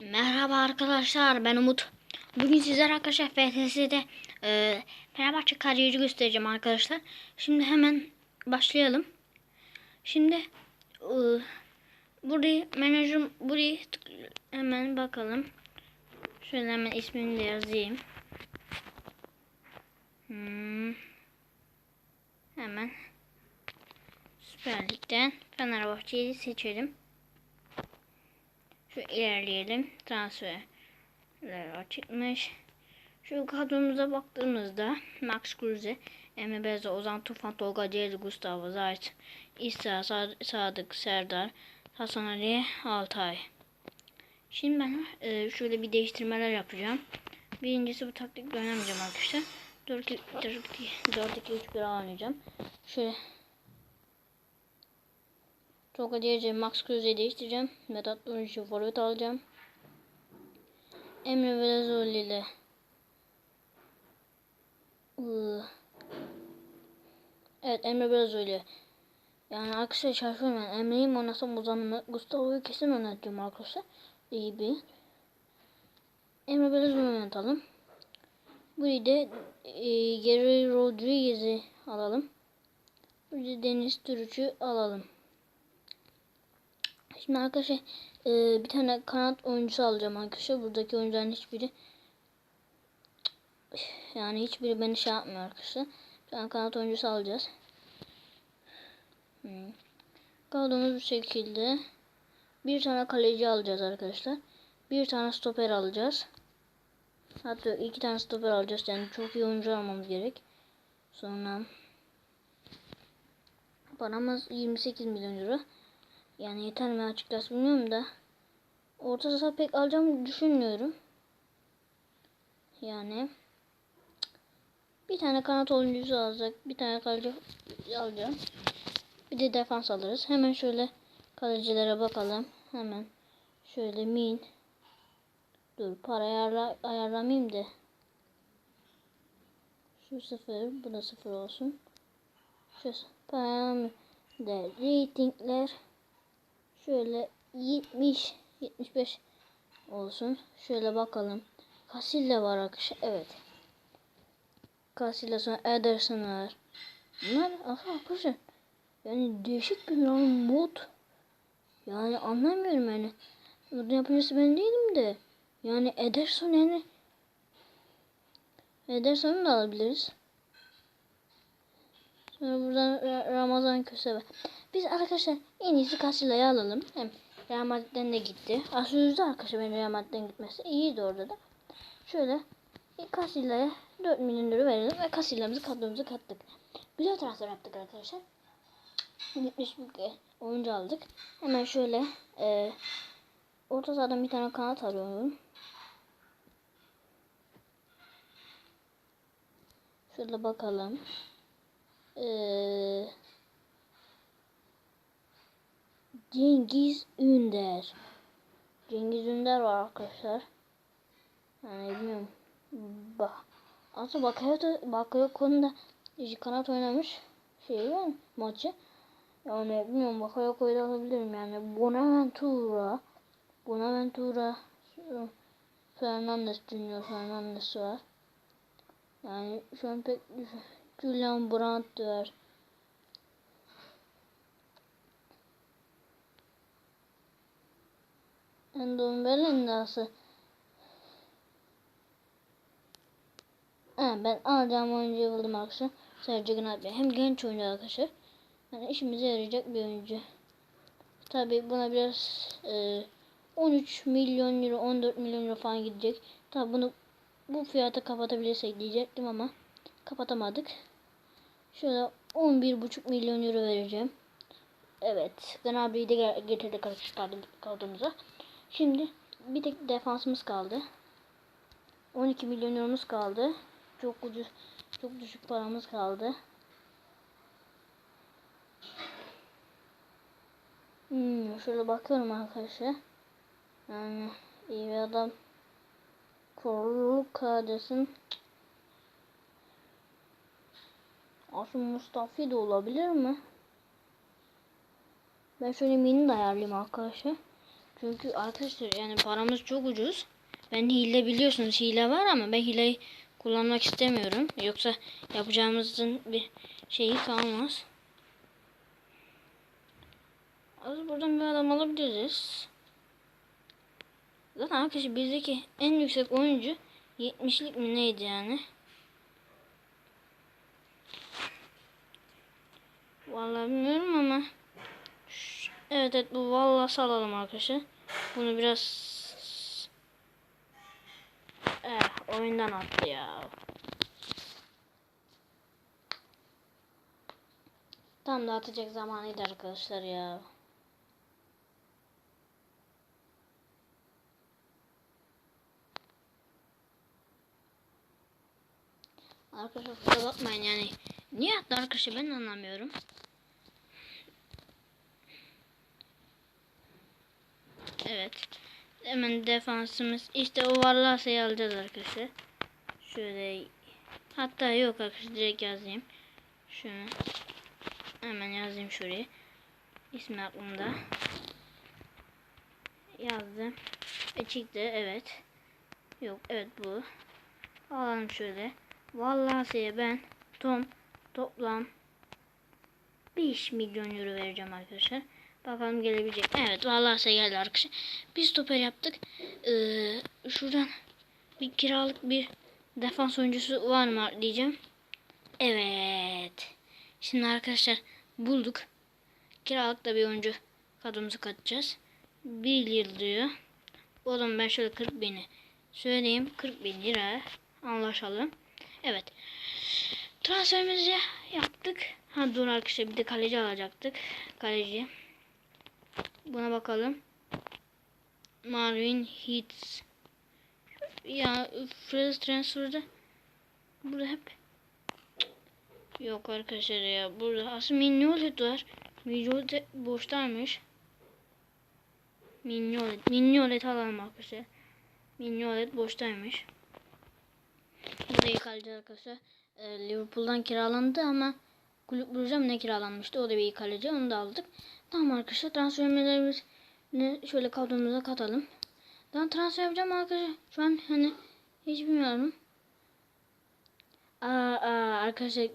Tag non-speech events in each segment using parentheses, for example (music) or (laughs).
Merhaba arkadaşlar ben Umut. Bugün sizler arkadaşlar FTS'de e, Fenerbahçe kariyeri göstereceğim arkadaşlar. Şimdi hemen başlayalım. Şimdi e, burayı menajer burayı hemen bakalım. Şöyle hemen ismini de yazayım. Hmm. Hemen Süper Lig'den Fenerbahçe'yi seçelim. Şu ilerleyelim. Transferler açıkmış. Şu kadromuza baktığımızda Max Kruse, Emre Beza, Ozan Tufan, Tolga Ceyli, Gustavo Zayt, İsa, Sad- Sadık, Serdar, Hasan Ali, Altay. Şimdi ben e, şöyle bir değiştirmeler yapacağım. Birincisi bu taktik oynamayacağım arkadaşlar. 4-2-3-1 oynayacağım. Şöyle Tolga Ceyli, Max Kruse'yi değiştireceğim. Vedat Nuriç'i forvet alacağım. Emre Belözoğlu ile. Evet Emre Belözoğlu ile yani arkadaşlar şaşırıyorum ben. Emre'yi mi oynasam Ozan'ı Gustavo'yu kesin oynatacağım arkadaşlar. İyi bir. Emre Belözoğlu oynatalım. Burayı da e, Geri Rodriguez'i alalım. Burada Deniz Türüç'ü alalım. Şimdi arkadaşlar e, bir tane kanat oyuncusu alacağım arkadaşlar. Buradaki oyuncuların hiçbiri yani hiçbiri beni şey yapmıyor arkadaşlar. Bir tane kanat oyuncusu alacağız. Hmm. Kadromuz bu şekilde. Bir tane kaleci alacağız arkadaşlar. Bir tane stoper alacağız. Hatta iki tane stoper alacağız. Yani çok iyi oyuncu almamız gerek. Sonra paramız 28 milyon euro. Yani yeter mi açıkçası bilmiyorum da. Orta saha pek alacağımı düşünmüyorum. Yani bir tane kanat oyuncusu alacak. Bir tane kaleci alacağım. Bir de defans alırız. Hemen şöyle kalecilere bakalım. Hemen şöyle min. Dur para ayarla, ayarlamayayım da. Şu sıfır. Bu da sıfır olsun. Şu para de ratingler şöyle 70 75 olsun. Şöyle bakalım. Casilla var arkadaşlar. Evet. Casilla sonra Ederson var. Bunlar aslında arkadaşlar yani değişik bir yani mod. Yani anlamıyorum yani. Burada yapıcısı ben değilim de. Yani Ederson yani Ederson'u da alabiliriz. Sonra buradan Ra- Ramazan Köse Biz arkadaşlar en iyisi Casilla'yı alalım. Hem Real Madrid'den de gitti. Aslında yüzde arkadaşlar benim Real Madrid'den gitmesi. İyiydi orada da. Şöyle Casilla'ya 4 milyon lira verelim ve Casilla'mızı kadromuza kattık. Güzel transfer yaptık arkadaşlar. Gitmiş bir oyuncu aldık. Hemen şöyle e, orta sahadan bir tane kanat arıyorum. Şöyle bakalım. Ee, Cengiz Ünder. Cengiz Ünder var arkadaşlar. Yani bilmiyorum. Bak. Aslında Bakayoko, Bakayoko'nun da kanat oynamış şey var maçı. Yani bilmiyorum Bakayoko'yu da alabilirim yani. Bonaventura. Bonaventura. Fernandes Junior Fernandes var. Yani şu an pek Julian Brandt var. Endombele'nin nasıl? Ha, ben alacağım oyuncuyu buldum arkadaşlar. Sergio Gnabry. Hem genç oyuncu arkadaşlar. Yani işimize yarayacak bir oyuncu. Tabi buna biraz e, 13 milyon euro 14 milyon euro falan gidecek. Tabi bunu bu fiyata kapatabilirsek diyecektim ama kapatamadık. Şöyle 11,5 milyon euro vereceğim. Evet. Gnabry'i de getirdik arkadaşlar kaldığımıza. Şimdi bir tek defansımız kaldı. 12 milyon euromuz kaldı. Çok ucuz, çok düşük paramız kaldı. Hmm, şöyle bakıyorum arkadaşlar. Yani iyi bir adam. Koruluk kadesin. Aslında Mustafi de olabilir mi? Ben şöyle mini de ayarlayayım arkadaşlar. Çünkü arkadaşlar yani paramız çok ucuz. Ben hile biliyorsunuz hile var ama ben hileyi kullanmak istemiyorum. Yoksa yapacağımızın bir şeyi kalmaz. Az buradan bir adam alabiliriz. Zaten arkadaşlar bizdeki en yüksek oyuncu 70'lik mi neydi yani? Vallahi bilmiyorum ama Evet evet bu vallahi salalım arkadaşlar. Bunu biraz Eh oyundan attı ya. Tam da atacak zamanıydı arkadaşlar ya. Arkadaşlar kusura bakmayın yani. Niye attı arkadaşlar ben anlamıyorum. Evet. Hemen defansımız işte o varlarsa alacağız arkadaşlar. Şöyle hatta yok arkadaşlar direkt yazayım. Şunu hemen yazayım şuraya. İsmi aklımda. Yazdım. E çıktı evet. Yok evet bu. Alalım şöyle. Vallahi ben Tom toplam 5 milyon euro vereceğim arkadaşlar. Bakalım gelebilecek. Evet vallahi geldi arkadaşlar. Biz stoper yaptık. Ee, şuradan bir kiralık bir defans oyuncusu var mı diyeceğim. Evet. Şimdi arkadaşlar bulduk. Kiralık da bir oyuncu kadromuzu katacağız. Bir yıl diyor. O ben şöyle 40 bini söyleyeyim. 40 bin lira anlaşalım. Evet. Transferimizi yaptık. Ha dur arkadaşlar bir de kaleci alacaktık. Kaleci. Buna bakalım. Marvin Hits. Ya Freeze Transfer'da burada hep Yok arkadaşlar ya burada aslında Mignolet var. Mignolet boştaymış. Mignolet. Mignolet alalım arkadaşlar. Mignolet boştaymış. Bu da iyi kaleci arkadaşlar. Ee, Liverpool'dan kiralandı ama Kulüp Brugge'e ne kiralanmıştı? O da bir kaleci. Onu da aldık. Tamam arkadaşlar transferlerimizi şöyle kadromuza katalım. Ben transfer yapacağım arkadaşlar. Şu an hani hiç bilmiyorum. Aa, aa, arkadaşlar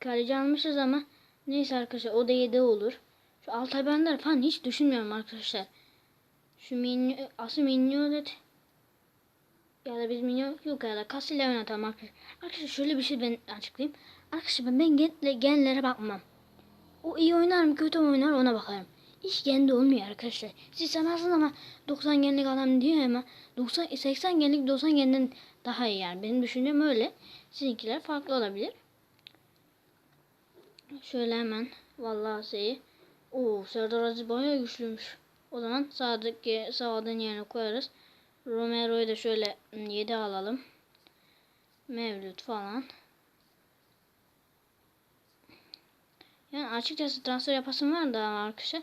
kaleci almışız ama neyse arkadaşlar o da 7 olur. Şu Altay Bender falan hiç düşünmüyorum arkadaşlar. Şu minyo, asıl minyonet ya da biz minyon yok ya da Casillas oynatalım arkadaşlar. Arkadaşlar şöyle bir şey ben açıklayayım. Arkadaşlar ben, ben genle, genlere bakmam. O iyi oynar mı kötü oynar ona bakarım. İş kendi olmuyor arkadaşlar. Siz sanarsınız ama 90 genlik adam diyor ama 90 80 genlik 90 genden daha iyi yani. Benim düşüncem öyle. Sizinkiler farklı olabilir. Şöyle hemen vallahi şeyi. Oo Serdar Aziz bayağı güçlüymüş. O zaman sağdaki sağdan yerine koyarız. Romero'yu da şöyle 7 alalım. Mevlüt falan. Yani açıkçası transfer yapasım var da arkadaşlar.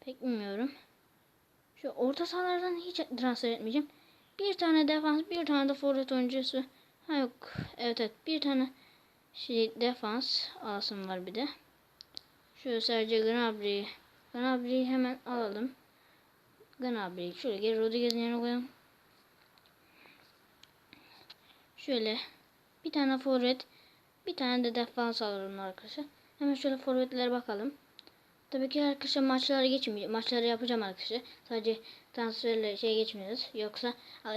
Pek bilmiyorum. Şu orta sahalardan hiç transfer etmeyeceğim. Bir tane defans, bir tane de forvet oyuncusu. Ha yok. Evet evet. Bir tane şey defans alasım var bir de. Şöyle sadece Gnabry'i Gnabry'i hemen alalım. Gnabry'i şöyle geri Rodriguez'in yerine koyalım. Şöyle bir tane forvet, bir tane de defans alalım arkadaşlar. Hemen şöyle forvetlere bakalım. Tabii ki arkadaşlar maçlara geçmeyeceğim. Maçları yapacağım arkadaşlar. Sadece transferle şey geçmiyoruz. Yoksa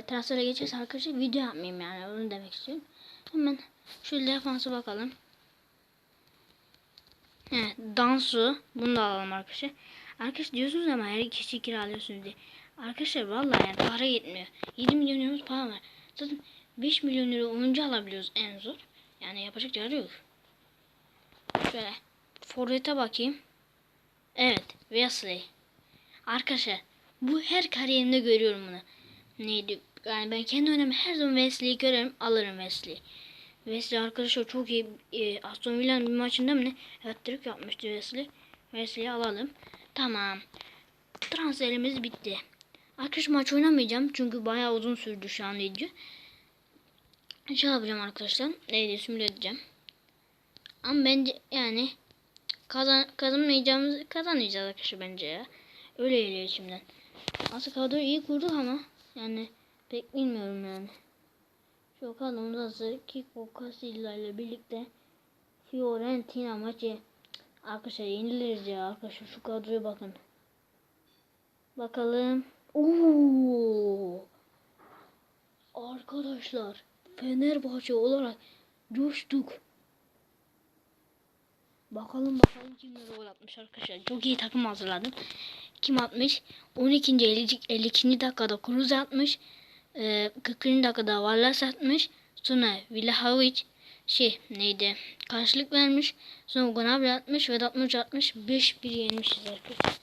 transfere geçerse arkadaşlar video yapmayayım yani. Onu demek istiyorum. Hemen şöyle defansa bakalım. He, Dansu. Bunu da alalım arkadaşlar. Arkadaşlar diyorsunuz ama her kişi kiralıyorsunuz diye. Arkadaşlar vallahi yani para yetmiyor. 7 milyon euro para var. Zaten 5 milyon euro oyuncu alabiliyoruz en zor. Yani yapacak yer yok. Şöyle forvete bakayım. Evet Wesley. Arkadaşlar bu her kariyerimde görüyorum bunu. Neydi? Yani ben kendi önüme her zaman Wesley'i görürüm alırım Wesley'i. Wesley arkadaşlar çok iyi. E, Aston Villa'nın bir maçında mı ne? Evet trik yapmıştı Wesley. Wesley'i alalım. Tamam. Transferimiz bitti. Arkadaş maç oynamayacağım çünkü bayağı uzun sürdü şu an video. Şey yapacağım arkadaşlar. Neydi simüle edeceğim. Ama bence yani kazan kazanmayacağımız kazanacağız arkadaşlar bence ya. Öyle geliyor içimden. Aslında kadroyu iyi kurduk ama yani pek bilmiyorum yani. Şu kadromuz hazır. Kiko Casilla ile birlikte Fiorentina maçı arkadaşlar yeniliriz ya arkadaşlar şu kadroya bakın. Bakalım. Oo! Arkadaşlar Fenerbahçe olarak coştuk. Bakalım bakalım kimler gol atmış arkadaşlar. Çok iyi takım hazırladım. Kim atmış? 12. 50. 52. dakikada Cruz atmış. Ee, 40. dakikada Vallas atmış. Sonra Vlahovic şey neydi? Karşılık vermiş. Sonra Gnabry atmış. Vedat Muriç atmış. 5-1 yenmişiz arkadaşlar.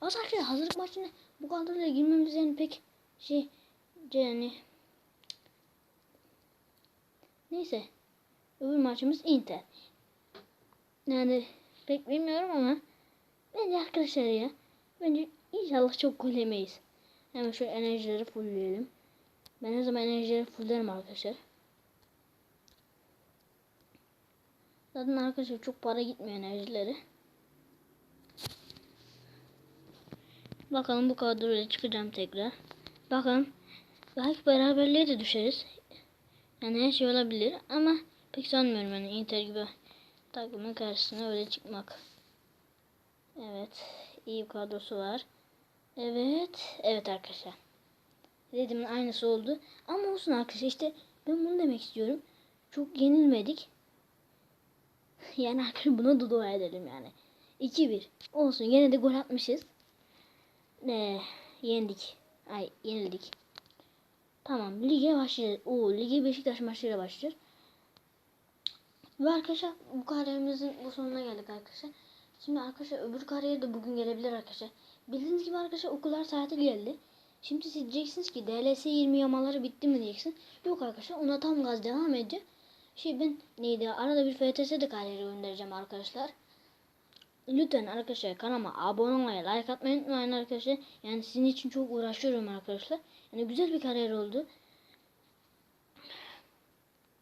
Az arkadaşlar hazırlık maçına bu kadroyla girmemiz yani pek şey yani neyse öbür maçımız Inter. Yani pek bilmiyorum ama bence arkadaşlar ya bence inşallah çok gol yemeyiz. Hemen şu enerjileri fullleyelim. Ben her zaman enerjileri fulllerim arkadaşlar. Zaten arkadaşlar çok para gitmiyor enerjileri. Bakalım bu kadroyla çıkacağım tekrar. Bakalım belki beraberliğe de düşeriz. Yani her şey olabilir ama pek sanmıyorum yani Inter gibi takımın karşısına öyle çıkmak. Evet. iyi bir kadrosu var. Evet. Evet arkadaşlar. Dediğimin aynısı oldu. Ama olsun arkadaşlar işte ben bunu demek istiyorum. Çok yenilmedik. (laughs) Yani arkadaşlar buna da dua edelim yani. 2-1. Olsun yine de gol atmışız. Ne yendik. Ay yenildik. Tamam lige başlayacağız. Oo lige Beşiktaş maçıyla başlayacağız. Ve arkadaşlar bu kariyerimizin bu sonuna geldik arkadaşlar. Şimdi arkadaşlar öbür kariyer de bugün gelebilir arkadaşlar. Bildiğiniz gibi arkadaşlar okullar tatil geldi. Şimdi siz diyeceksiniz ki DLS 20 yamaları bitti mi diyeceksin. Yok arkadaşlar ona tam gaz devam ediyor. Şey ben neydi arada bir FTS de kariyeri göndereceğim arkadaşlar. Lütfen arkadaşlar kanalıma abone olmayı, like atmayı unutmayın arkadaşlar. Yani sizin için çok uğraşıyorum arkadaşlar. Yani güzel bir kariyer oldu.